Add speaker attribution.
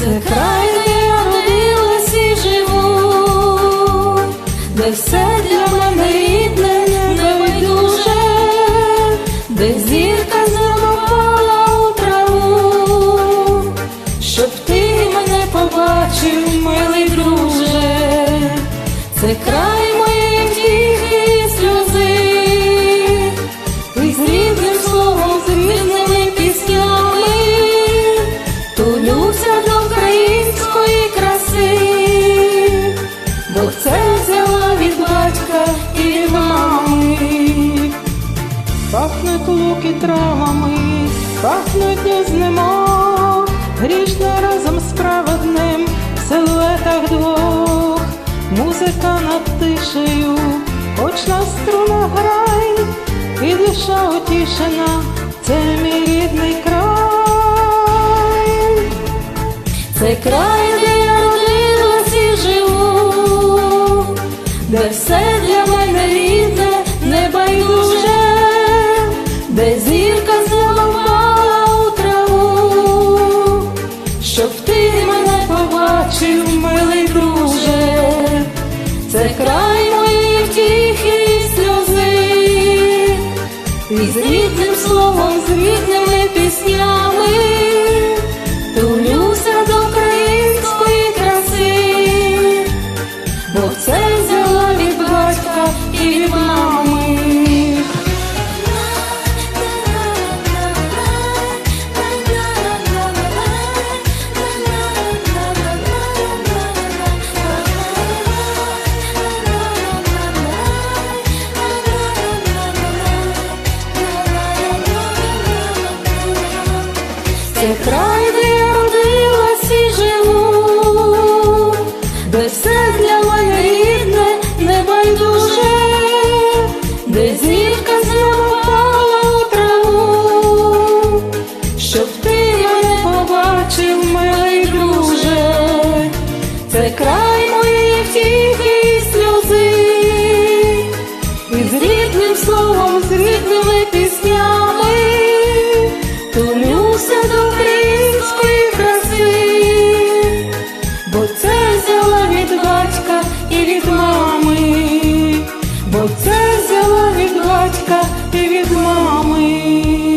Speaker 1: Це край, де я родилась і живу, де все для мене рідне, не небайдуже, де зірка занопала у траву, щоб ти мене побачив, милий друже, це край. Бо це взяла від батька і від мами.
Speaker 2: Пахнуть луки травами, пахнуть ніж нема, грішна разом з праведним в силуетах двох, музика над тишею, хоч на струнах грай, і душа утішена, це мій рідний край.
Speaker 1: Це край, щоб ти мене побачив, милий друже, це край моєї втіхи і сльози, і з рідним словом, Це край, де я родилась і живу, де все для мене рідне, не байдуже, де зірка запала у траву, щоб ти мене побачив, милий друже, це край моєї втіхи і сльози, і з рідним словом, з рідними взяла від батька і від мами.